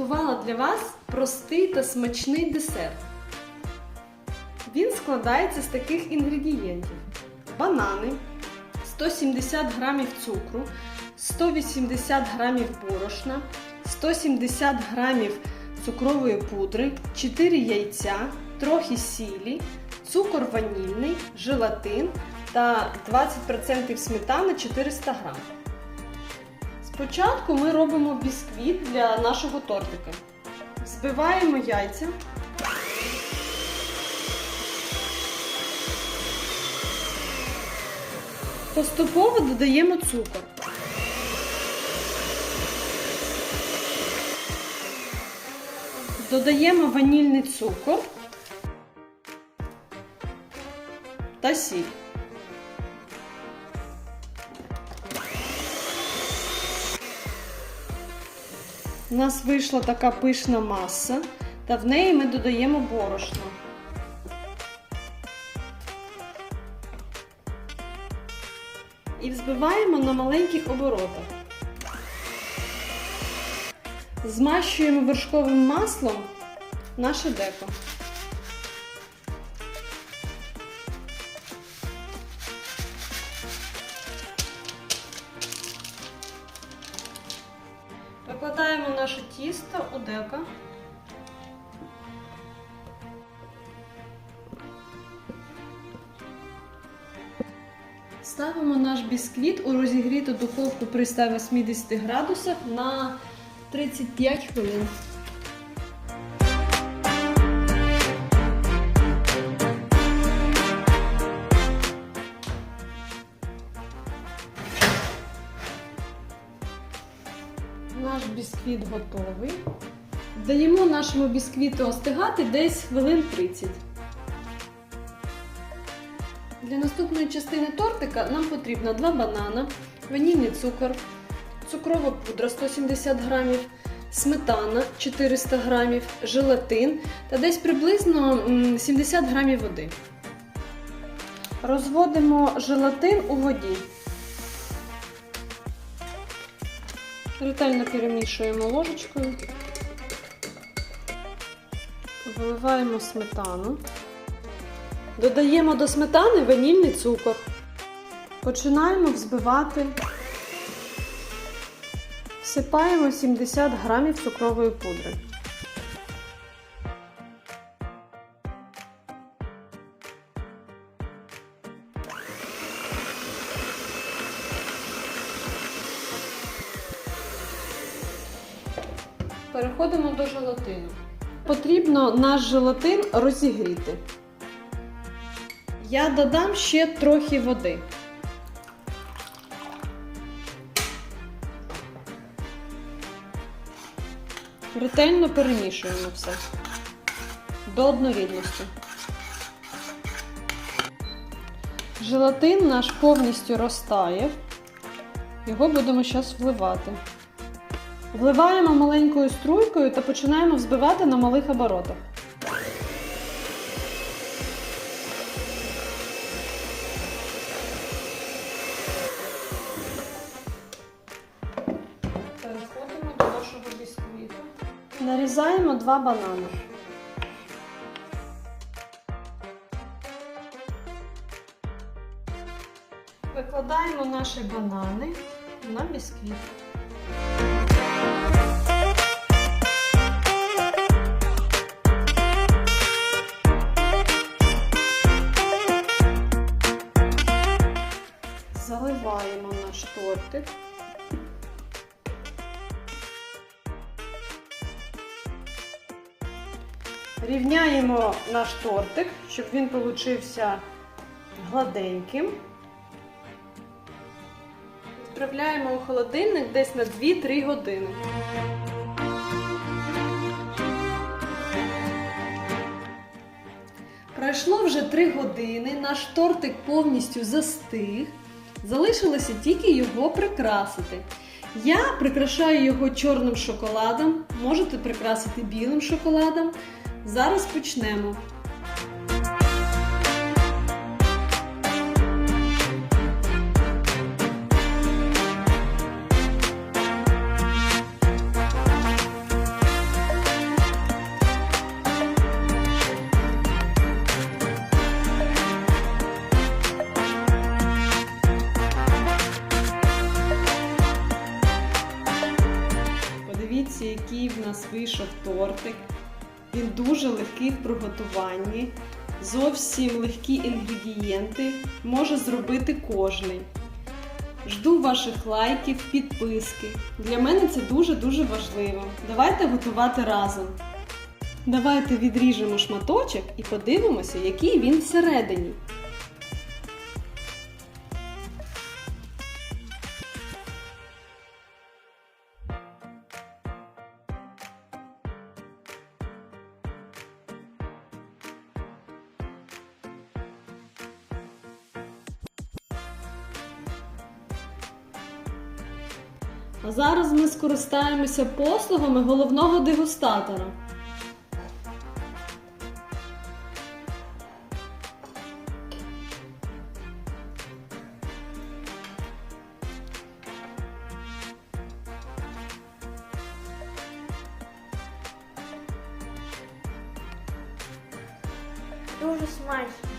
приготувала для вас простий та смачний десерт. Він складається з таких інгредієнтів: банани, 170 грамів цукру, 180 грамів борошна, 170 грамів цукрової пудри, 4 яйця, трохи сілі, цукор ванільний, желатин та 20% сметани 400 грам. Спочатку ми робимо бісквіт для нашого тортика. Збиваємо яйця. Поступово додаємо цукор. Додаємо ванільний цукор та сіль. У нас вийшла така пишна маса, та в неї ми додаємо борошно. І взбиваємо на маленьких оборотах. Змащуємо вершковим маслом наше деко. Викладаємо наше тісто у дека. Ставимо наш бісквіт у розігріту духовку при 180 градусах на 35 хвилин. Бісквіт готовий. Даємо нашому бісквіту остигати десь хвилин 30. Для наступної частини тортика нам потрібно 2 банана, ванільний цукор, цукрова пудра 170 грамів, сметана 400 грамів, желатин та десь приблизно 70 грамів води. Розводимо желатин у воді. Ретельно перемішуємо ложечкою. Виливаємо сметану. Додаємо до сметани ванільний цукор. Починаємо взбивати. Всипаємо 70 грамів цукрової пудри. Переходимо до желатину. Потрібно наш желатин розігріти. Я додам ще трохи води. Ретельно перемішуємо все до однорідності. Желатин наш повністю розтає. Його будемо зараз вливати. Вливаємо маленькою струйкою та починаємо взбивати на малих оборотах. Переходимо до нашого бісквіту. Нарізаємо два банани. Викладаємо наші банани на бісквіт. Тортик. Рівняємо наш тортик, щоб він получився гладеньким. Відправляємо у холодильник десь на 2-3 години. Пройшло вже 3 години, наш тортик повністю застиг. Залишилося тільки його прикрасити. Я прикрашаю його чорним шоколадом, можете прикрасити білим шоколадом. Зараз почнемо. Нас вийшов тортик. Він дуже легкий в приготуванні. Зовсім легкі інгредієнти може зробити кожний. Жду ваших лайків, підписки. Для мене це дуже-дуже важливо. Давайте готувати разом. Давайте відріжемо шматочок і подивимося, який він всередині. А зараз ми скористаємося послугами головного дегустатора. Дуже смачно.